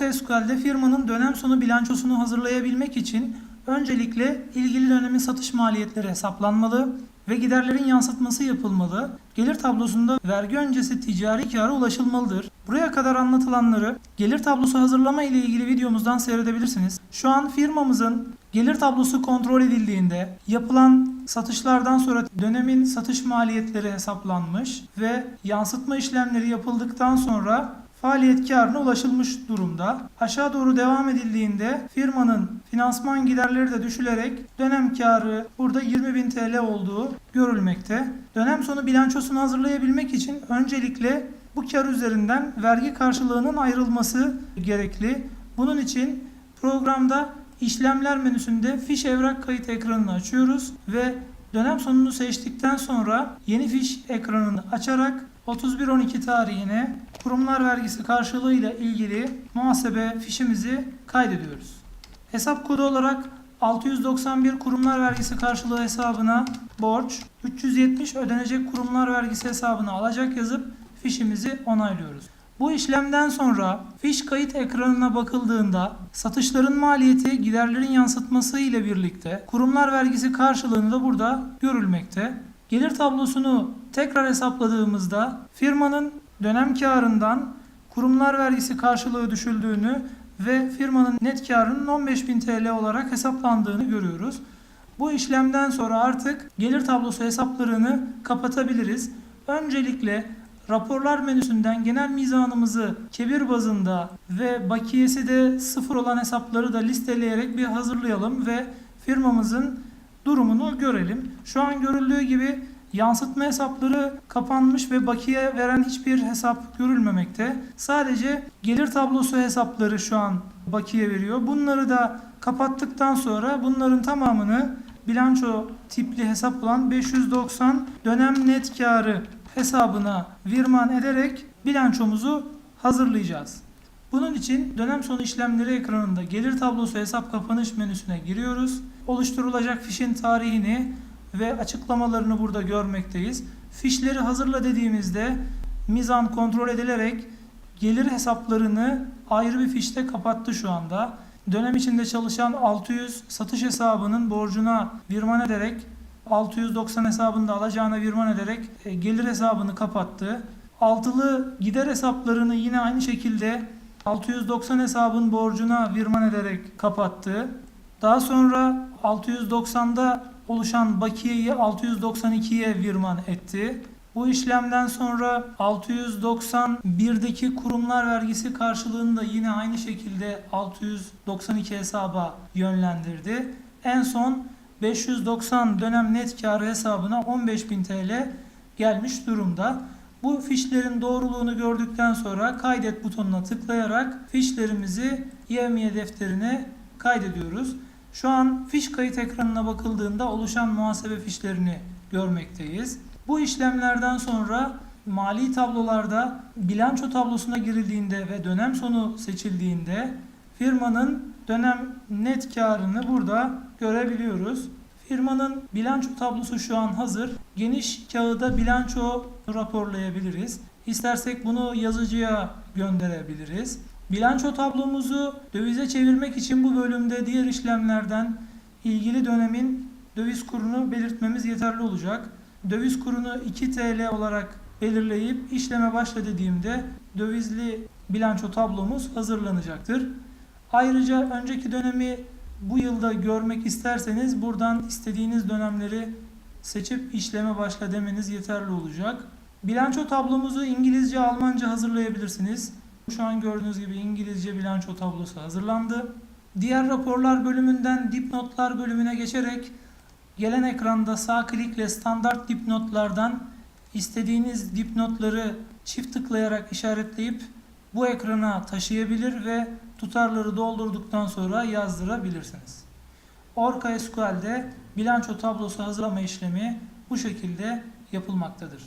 Orca SQL'de firmanın dönem sonu bilançosunu hazırlayabilmek için öncelikle ilgili dönemin satış maliyetleri hesaplanmalı ve giderlerin yansıtması yapılmalı. Gelir tablosunda vergi öncesi ticari kâra ulaşılmalıdır. Buraya kadar anlatılanları gelir tablosu hazırlama ile ilgili videomuzdan seyredebilirsiniz. Şu an firmamızın gelir tablosu kontrol edildiğinde yapılan satışlardan sonra dönemin satış maliyetleri hesaplanmış ve yansıtma işlemleri yapıldıktan sonra faaliyet karına ulaşılmış durumda. Aşağı doğru devam edildiğinde firmanın finansman giderleri de düşülerek dönem karı burada 20.000 TL olduğu görülmekte. Dönem sonu bilançosunu hazırlayabilmek için öncelikle bu kar üzerinden vergi karşılığının ayrılması gerekli. Bunun için programda işlemler menüsünde fiş evrak kayıt ekranını açıyoruz ve dönem sonunu seçtikten sonra yeni fiş ekranını açarak 31.12 tarihine kurumlar vergisi karşılığıyla ilgili muhasebe fişimizi kaydediyoruz. Hesap kodu olarak 691 kurumlar vergisi karşılığı hesabına borç, 370 ödenecek kurumlar vergisi hesabına alacak yazıp fişimizi onaylıyoruz. Bu işlemden sonra fiş kayıt ekranına bakıldığında satışların maliyeti giderlerin yansıtması ile birlikte kurumlar vergisi karşılığını da burada görülmekte. Gelir tablosunu tekrar hesapladığımızda firmanın dönem karından kurumlar vergisi karşılığı düşüldüğünü ve firmanın net karının 15.000 TL olarak hesaplandığını görüyoruz. Bu işlemden sonra artık gelir tablosu hesaplarını kapatabiliriz. Öncelikle raporlar menüsünden genel mizanımızı kebir bazında ve bakiyesi de sıfır olan hesapları da listeleyerek bir hazırlayalım ve firmamızın durumunu görelim. Şu an görüldüğü gibi yansıtma hesapları kapanmış ve bakiye veren hiçbir hesap görülmemekte. Sadece gelir tablosu hesapları şu an bakiye veriyor. Bunları da kapattıktan sonra bunların tamamını bilanço tipli hesap olan 590 dönem net karı hesabına virman ederek bilançomuzu hazırlayacağız. Bunun için dönem sonu işlemleri ekranında gelir tablosu hesap kapanış menüsüne giriyoruz. Oluşturulacak fişin tarihini ve açıklamalarını burada görmekteyiz. Fişleri hazırla dediğimizde mizan kontrol edilerek gelir hesaplarını ayrı bir fişte kapattı şu anda. Dönem içinde çalışan 600 satış hesabının borcuna virman ederek 690 hesabında alacağına virman ederek e, gelir hesabını kapattı. Altılı gider hesaplarını yine aynı şekilde 690 hesabın borcuna virman ederek kapattı. Daha sonra 690'da oluşan bakiyeyi 692'ye virman etti. Bu işlemden sonra 691'deki kurumlar vergisi karşılığını da yine aynı şekilde 692 hesaba yönlendirdi. En son 590 dönem net karı hesabına 15.000 TL gelmiş durumda. Bu fişlerin doğruluğunu gördükten sonra kaydet butonuna tıklayarak fişlerimizi YMY defterine kaydediyoruz. Şu an fiş kayıt ekranına bakıldığında oluşan muhasebe fişlerini görmekteyiz. Bu işlemlerden sonra mali tablolarda bilanço tablosuna girildiğinde ve dönem sonu seçildiğinde firmanın dönem net karını burada görebiliyoruz. Firmanın bilanço tablosu şu an hazır. Geniş kağıda bilanço raporlayabiliriz. İstersek bunu yazıcıya gönderebiliriz. Bilanço tablomuzu dövize çevirmek için bu bölümde diğer işlemlerden ilgili dönemin döviz kurunu belirtmemiz yeterli olacak. Döviz kurunu 2 TL olarak belirleyip işleme başla dediğimde dövizli bilanço tablomuz hazırlanacaktır. Ayrıca önceki dönemi bu yılda görmek isterseniz buradan istediğiniz dönemleri seçip işleme başla demeniz yeterli olacak. Bilanço tablomuzu İngilizce, Almanca hazırlayabilirsiniz. Şu an gördüğünüz gibi İngilizce bilanço tablosu hazırlandı. Diğer raporlar bölümünden dipnotlar bölümüne geçerek gelen ekranda sağ klikle standart dipnotlardan istediğiniz dipnotları çift tıklayarak işaretleyip bu ekrana taşıyabilir ve tutarları doldurduktan sonra yazdırabilirsiniz. Orca SQL'de bilanço tablosu hazırlama işlemi bu şekilde yapılmaktadır.